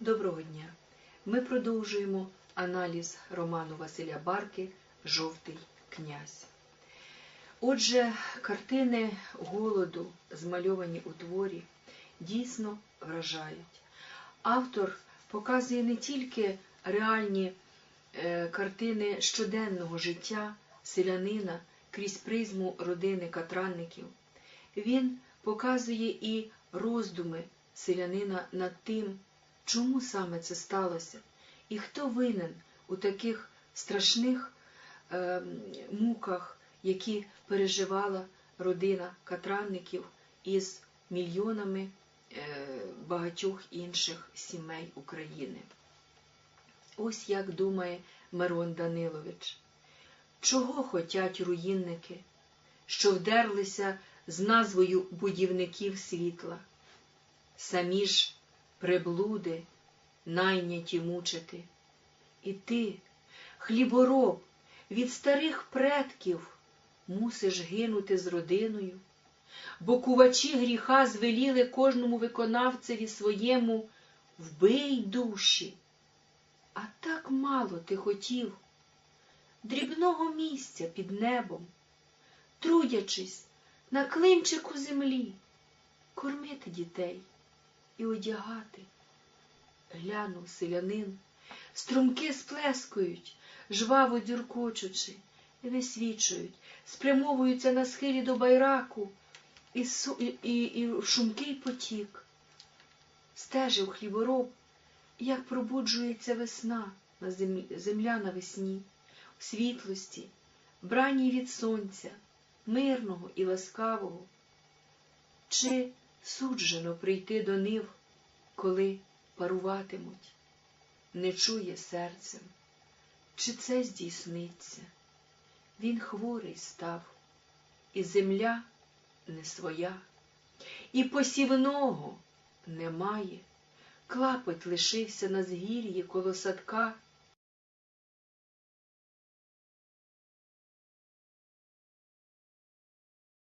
Доброго дня! Ми продовжуємо аналіз роману Василя Барки Жовтий князь. Отже, картини голоду, змальовані у творі, дійсно вражають. Автор показує не тільки реальні е, картини щоденного життя селянина крізь призму родини катранників. Він показує і роздуми селянина над тим, чому саме це сталося, і хто винен у таких страшних е, муках, які переживала родина катранників із мільйонами е, багатьох інших сімей України. Ось як думає Мирон Данилович. Чого хотять руїнники, що вдерлися з назвою будівників світла? Самі ж приблуди, найняті мучити. І ти, хлібороб, від старих предків мусиш гинути з родиною, бо кувачі гріха звеліли кожному виконавцеві своєму вбий душі. А так мало ти хотів дрібного місця під небом, трудячись на клинчику землі, кормити дітей і одягати. Глянув селянин, струмки сплескують, жваво дзюркочучи, висвічують, спрямовуються на схилі до байраку, і, і, і, шумкий потік. Стежив хлібороб, як пробуджується весна на землі, земля на весні, в світлості, браній від сонця, мирного і ласкавого. Чи суджено прийти до нив, коли паруватимуть, не чує серцем, чи це здійсниться? Він хворий став, і земля не своя, і посівного немає. Клапоть лишився на згір'ї коло садка,